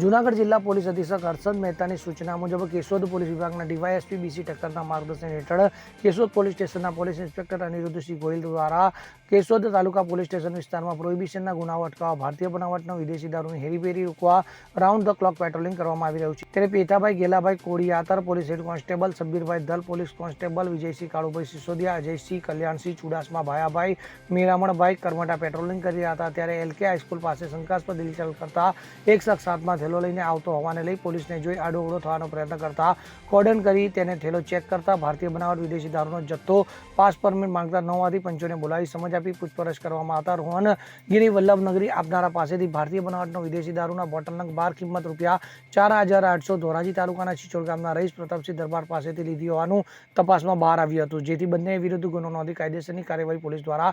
જૂનાગઢ જિલ્લા પોલીસ અધિક્ષક હર્ષદ મહેતાની સૂચના મુજબ કેશોદ પોલીસ વિભાગના ડીવાયએસપી બીસી ઠક્કરના માર્ગદર્શન હેઠળ કેશોદ પોલીસ સ્ટેશનના પોલીસ ઇન્સ્પેક્ટર અનિરુદ્ધસિંહ ગોહિલ દ્વારા કેશોદ તાલુકા પોલીસ સ્ટેશન વિસ્તારમાં પ્રોહિબિશનના ગુનાઓ અટકાવવા, ભારતીય બનાવટનો વિદેશી દારૂની હેરીફેરી રોકવા, રાઉન્ડ ધ ક્લોક પેટ્રોલિંગ કરવામાં આવી રહ્યું છે. ત્યારે Pethabhai Gelabhai Kodiyatar police head constable Sabbirbhai Dal police constable, Vijaysinh Kalubhai Sisodia, Ajaysinh Kalyansinh, Chudasama Bhayabhai, Miramanbhai Karmata patrolling કરી રહ્યા હતા. ત્યારે એલકે હાઈસ્કૂલ પાસે શંકાસ્પદ હિલચાલ કરતા એક શખ્સ હાથમાં થેલો લઈને આવતો હોવાને લઈ પોલીસને જોઈ આડોઅવળો થવાનો પ્રયત્ન કરતા કોર્ડન કરી તેને થેલો ચેક કરતા ભારતીય બનાવટ વિદેશી દારૂનો જથ્થો, પાસ પરમિટ માંગતા નવવાદી પંચોને બોલાવી સમજ આપી પૂછપરછ કરવામાં આવતા રોહનગીરી વલ્લભનગરી આપનારા પાસેથી ભારતીય બનાવટનો વિદેશી દારૂના બોટલના બાર કિંમત રૂપિયા ચાર હજાર આઠસો ધોરાજી તાલુકાના ચિચોડ ગામના રહીશ પ્રતાપસિંહ દરબાર પાસેથી લીધી હોવાનું તપાસમાં બહાર આવ્યું હતું, જેથી બંને વિરુદ્ધ ગુનો નોંધી કાયદેસરની કાર્યવાહી પોલીસ દ્વારા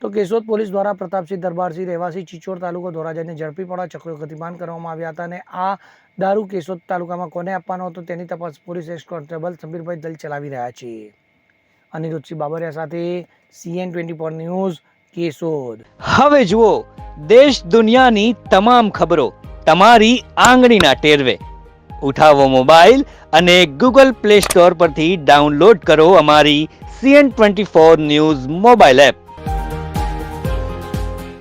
તો કેશોદ પોલીસ દ્વારા પ્રતાપસિંહ દરબારસિંહ રહેવાસી ચિચોડ તાલુકો ધોરાજાને ઝડપી પડવા ચક્રો ગતિમાન કરવામાં આવ્યા હતા. અને આ દારૂ કેશોદ તાલુકામાં કોને આપવાનો હતો તેની તપાસ police S constable Samirbhai Dal ચલાવી રહ્યા છે. અનિરુદ્ધસિંહ બાબરિયા સાથે CN twenty four news Keshod. હવે જુઓ, દેશ દુનિયાની તમામ ખબરો તમારી આંગળીના ટેરવે. ઉઠાવો મોબાઈલ અને ગૂગલ પ્લે સ્ટોર પરથી ડાઉનલોડ કરો અમારી CN twenty four news mobile app.